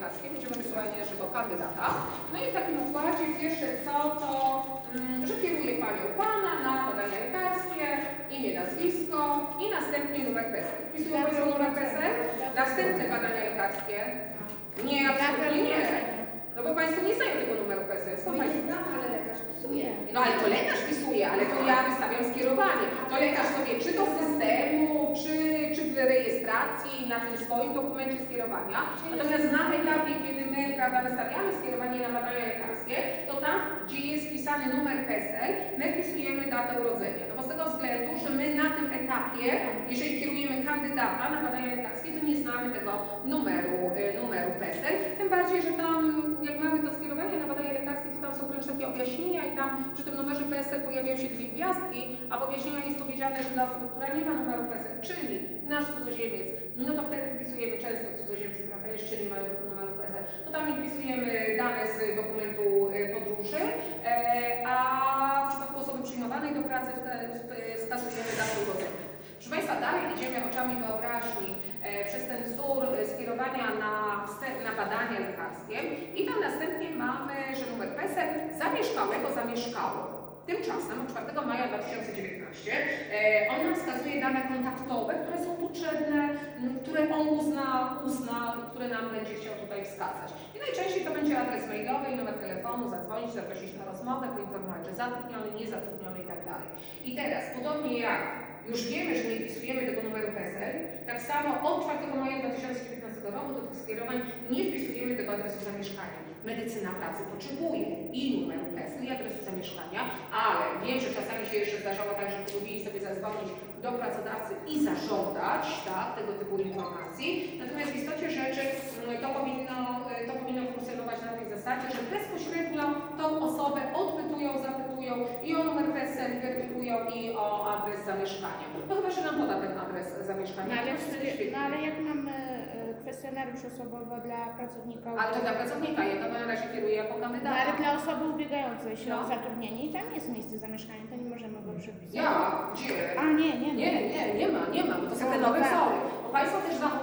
lekarskie, będziemy wysyłali naszego kandydata. No i w takim układzie pierwsze co to, mm, że kieruje Panią Pana na badania lekarskie, imię, nazwisko i następnie numer PESEL. Wpisują Państwo numer PESEL? Następne badania lekarskie? Nie, absolutnie nie. No bo Państwo nie znają tego numeru PESEL. Skąd Państwo? ale lekarz pisuje. No ale to lekarz pisuje, ale to ja wystawiam skierowanie. To lekarz sobie czy do systemu, czy, czy w na tym swoim dokumencie skierowania. Natomiast na etapie, kiedy my prawda, wystawiamy skierowanie na badania lekarskie, to tam, gdzie jest wpisany numer PESEL, my wpisujemy datę urodzenia. No bo z tego względu, że my na tym etapie, jeżeli kierujemy kandydata na badania lekarskie, to nie znamy tego numeru, y, numeru PESEL. Tym bardziej, że tam, jak mamy to skierowanie na badania lekarskie, to takie objaśnienia i tam przy tym numerze PESEL pojawiają się dwie gwiazdki, a w objaśnieniach jest powiedziane, że dla osoby, która nie ma numeru PESEL, czyli nasz cudzoziemiec, no to wtedy wpisujemy często cudzoziemcy, prawda, jeszcze nie mają numeru PESEL, to tam wpisujemy dane z dokumentu y, podróży, e, a w przypadku osoby przyjmowanej do pracy wte- w- wskazujemy datę urodzenia. Proszę Państwa, dalej idziemy oczami wyobraźni e, przez ten wzór e, skierowania na, na badania lekarskie i tam następnie mamy, że numer PESEL zamieszkałego zamieszkało. Tymczasem od 4 maja 2019 e, on nam wskazuje dane kontaktowe, które są potrzebne, które on uzna, uzna, które nam będzie chciał tutaj wskazać. I najczęściej to będzie adres mailowy i numer telefonu, zadzwonić, zaprosić na rozmowę, poinformować, że zatrudniony, niezatrudniony i tak. I teraz, podobnie jak już wiemy, że nie wpisujemy tego numeru PESEL, tak samo od 4 maja 2019 roku do tych skierowań nie wpisujemy tego adresu zamieszkania. Medycyna pracy potrzebuje i numeru PESEL, i adresu zamieszkania, ale wiem, że czasami się jeszcze zdarzało tak, że próbowali sobie zadzwonić do pracodawcy i zażądać tak, tego typu informacji. Natomiast w istocie rzeczy mm, to powinno, y, to powinno funkcjonować na tej zasadzie, że bezpośrednio tą osobę odpytują, zapytują i o numer PESEL weryfikują i o adres zamieszkania. No chyba, że nam poda ten adres zamieszkania. No ale, wtedy no ale jak mamy e, kwestionariusz osobowy dla pracownika? Ale to dla pracownika, ja to na razie kieruję jako No, kandydata. ale dla osoby ubiegającej się No. o zatrudnienie i tam jest miejsce zamieszkania, to nie możemy go przepisać. Ja? Gdzie? A nie, nie, Nie, nie, nie ma, nie ma, bo to są te No, nowe tak. wzory. Bo Państwo też zachowują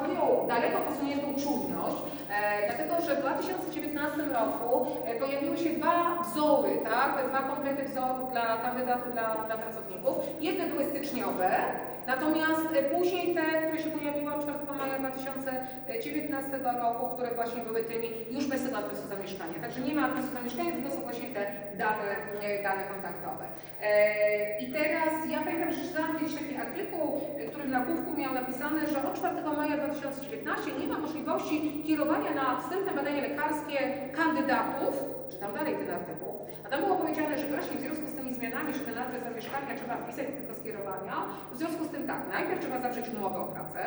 daleko posuniętą czujność, e, dlatego że w 2019 roku e, pojawiły się dwa wzory, tak, dwa komplety wzorów dla kandydatów, dla, dla pracowników. Jedne były styczniowe, natomiast e, później te, które się pojawiły od 4 maja 2019 roku, które właśnie były tymi już bez tego adresu zamieszkania. Także nie ma adresu zamieszkania, tylko są właśnie te dane, e, dane kontaktowe. E, I teraz ja pamiętam, że czytałam kiedyś taki artykuł, który w nagłówku miał napisane, że od 4 maja 2019 nie ma możliwości kierowania na wstępne badania lekarskie kandydatów, czytam dalej ten artykuł, a tam było powiedziane, że właśnie w związku z tymi zmianami, że ten adres zamieszkania trzeba wpisać tylko skierowania, w związku z tym tak, najpierw trzeba zawrzeć umowę o pracę,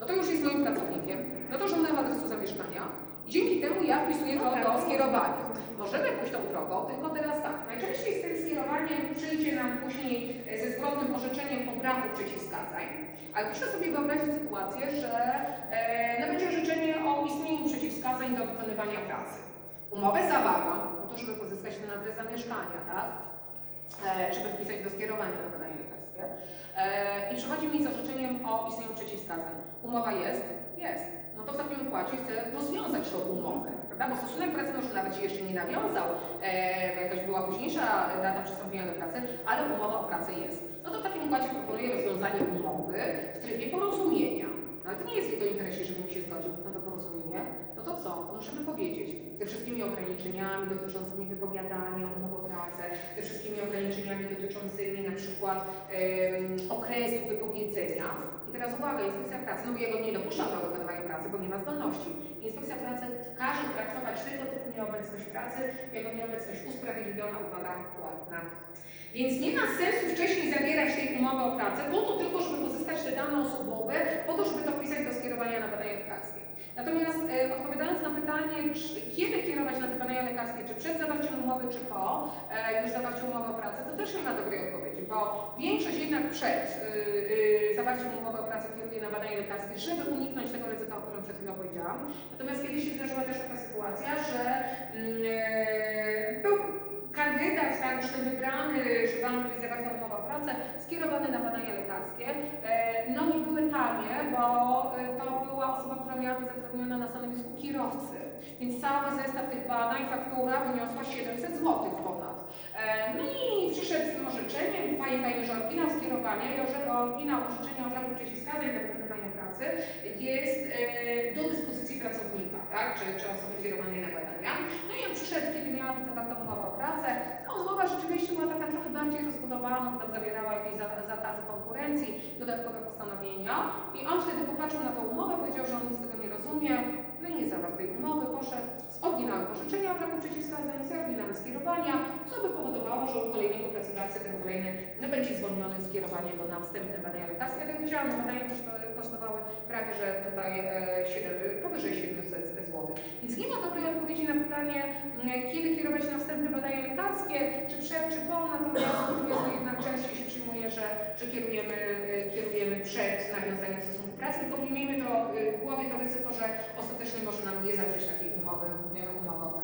no to już jest moim pracownikiem, no to żądam adresu zamieszkania i dzięki temu ja wpisuję to do skierowania. Możemy pójść tą drogą, tylko teraz tak, najczęściej z tym skierowaniem przyjdzie nam później e, ze zwrotnym orzeczeniem o braku przeciwwskazań, ale proszę sobie wyobrazić sytuację, że e, no będzie orzeczenie o istnieniu przeciwwskazań do wykonywania pracy. Umowę zawarłam po to, żeby pozyskać ten adres zamieszkania, tak? E, żeby wpisać do skierowania na badanie lekarskie. E, I przychodzi mi z orzeczeniem o istnieniu przeciwwskazań. Umowa jest? Jest. No to w takim układzie chcę rozwiązać tą umowę, prawda? Bo stosunek pracy może nawet się jeszcze nie nawiązał, e, jakaś była późniejsza data przystąpienia do pracy, ale umowa o pracę jest. No to w takim układzie proponuję rozwiązanie umowy w trybie porozumienia. No ale to nie jest w jego interesie, żebym się zgodził na to porozumienie. No to co? Muszę wypowiedzieć ze wszystkimi ograniczeniami dotyczącymi wypowiadania umów o pracę, ze wszystkimi ograniczeniami dotyczącymi na przykład em, okresu. I teraz uwaga, inspekcja pracy, no bo ja go nie dopuszczam do wykonywania pracy, bo nie ma zdolności. Inspekcja pracy każe traktować tego typu nieobecność pracy jako nieobecność usprawiedliwiona, uwaga, płatna. Więc nie ma sensu wcześniej zawierać tej umowy o pracę, po to tylko, żeby pozyskać te dane osobowe, po to, żeby to wpisać do skierowania na badania lekarskie. Natomiast e, odpowiadając na pytanie, czy, kiedy kierować na te badania lekarskie, czy przed zawarciem umowy, czy po e, już zawarciu umowy o pracę, to też nie ma dobrej odpowiedzi, bo większość jednak przed y, y, zawarciem umowy o pracę kieruje na badania lekarskie, żeby uniknąć tego ryzyka, o którym przed chwilą powiedziałam. Natomiast kiedyś się zdarzyła też taka sytuacja, że mm, e, był kandydat tak, już ten wybrany, że będzie zawarta umowa o pracę, skierowany na badania lekarskie. E, No nie były tanie, e, to była osoba, która miała być zatrudniona na stanowisku kierowcy. Więc cały zestaw tych badań, faktura wyniosła 700 zł ponad. E, No i przyszedł z tym orzeczeniem, fajnie, że oryginał skierowania i oryginał orzeczenia o braku przeciwwskazań do wykonywania pracy jest e, do dyspozycji pracownika, tak, czy, czy osoby kierowanej na badania. No i on przyszedł, miała być zawarta umowa o pracę. Ta umowa rzeczywiście była taka trochę bardziej rozbudowana, tam zawierała jakieś za- zakazy konkurencji, dodatkowe postanowienia. I on wtedy popatrzył na tą umowę, powiedział, że on nic z tego nie rozumie, no i nie zawarł tej umowy, poszedł z oryginałem orzeczenia o braku przeciwwskazań, z oryginałem skierowania, co by powodowało, że u kolejnego pracodawcy ten kolejny będzie zwolniony z kierowania go na wstępne badania lekarskie. Jak widziałam, badania koszto- kosztowały prawie, że tutaj e, 7, powyżej 700 zł. Więc nie ma dobrej odpowiedzi na pytanie, m, kiedy kierować na wstępne badania lekarskie, czy przed, czy po, natomiast natomiast jednak częściej się przyjmuje, że, że kierujemy, e, kierujemy przed nawiązaniem stosunku pracy, tylko miejmy to e, w głowie to ryzyko, że ostatecznie może nam nie zawrzeć takiej umowy, e, umowy o